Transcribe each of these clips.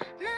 No.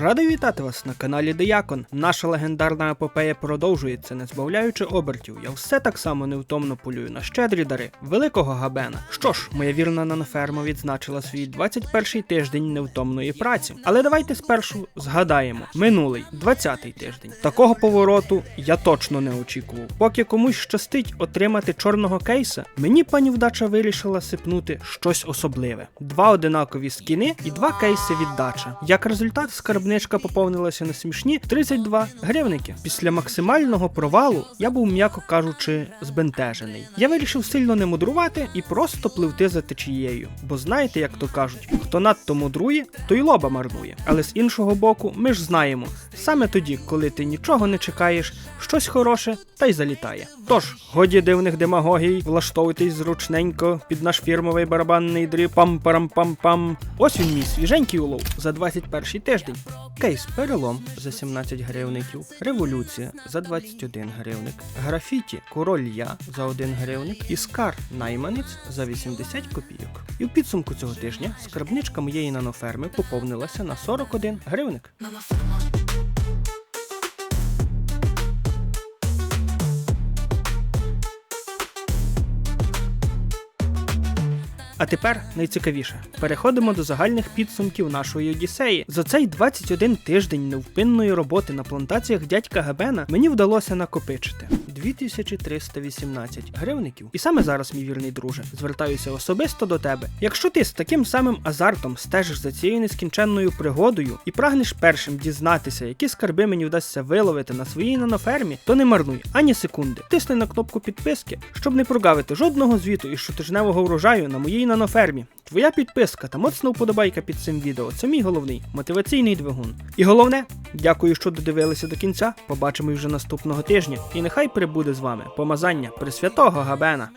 Радий вітати вас на каналі Деякон. Наша легендарна епопея продовжується, не збавляючи обертів. Я все так само невтомно полюю на щедрі дари великого габена. Що ж, моя вірна наноферма відзначила свій 21-й тиждень невтомної праці. Але давайте спершу згадаємо минулий 20-й тиждень. Такого повороту я точно не очікував. Поки комусь щастить отримати чорного кейса, мені пані вдача вирішила сипнути щось особливе: два одинакові скіни і два кейси віддача. Як результат, скарбничка поповнилася на смішні 32 гривники. Після максимального провалу я був, м'яко кажучи, збентежений. Я вирішив сильно не мудрувати і просто пливти за течією. Бо знаєте, як то кажуть, хто надто мудрує, то й лоба марнує. Але з іншого боку, ми ж знаємо, саме тоді, коли ти нічого не чекаєш, щось хороше та й залітає. Тож, годі дивних демагогій, влаштовуйтесь зручненько під наш фірмовий барабанний дріб пам-парам-пам-пам. Ось він мій свіженький улов за 21 тиждень. Кейс перелом за 17 гривників, революція за 21 гривник, графіті король я за 1 гривник, іскар найманець за 80 копійок. І в підсумку цього тижня скарбничка моєї наноферми поповнилася на 41 гривник. А тепер найцікавіше. Переходимо до загальних підсумків нашої Одіссеї. За цей 21 тиждень невпинної роботи на плантаціях дядька Габена мені вдалося накопичити 2318 гривників. І саме зараз, мій вірний друже, звертаюся особисто до тебе. Якщо ти з таким самим азартом стежиш за цією нескінченною пригодою і прагнеш першим дізнатися, які скарби мені вдасться виловити на своїй нанофермі, то не марнуй ані секунди. Тисни на кнопку підписки, щоб не прогавити жодного звіту із щотижневого врожаю на моїй нанофермі. Твоя підписка та моцна вподобайка під цим відео це мій головний мотиваційний двигун. І головне, дякую, що додивилися до кінця. Побачимо вже наступного тижня. І нехай прибуде з вами помазання Пресвятого Габена.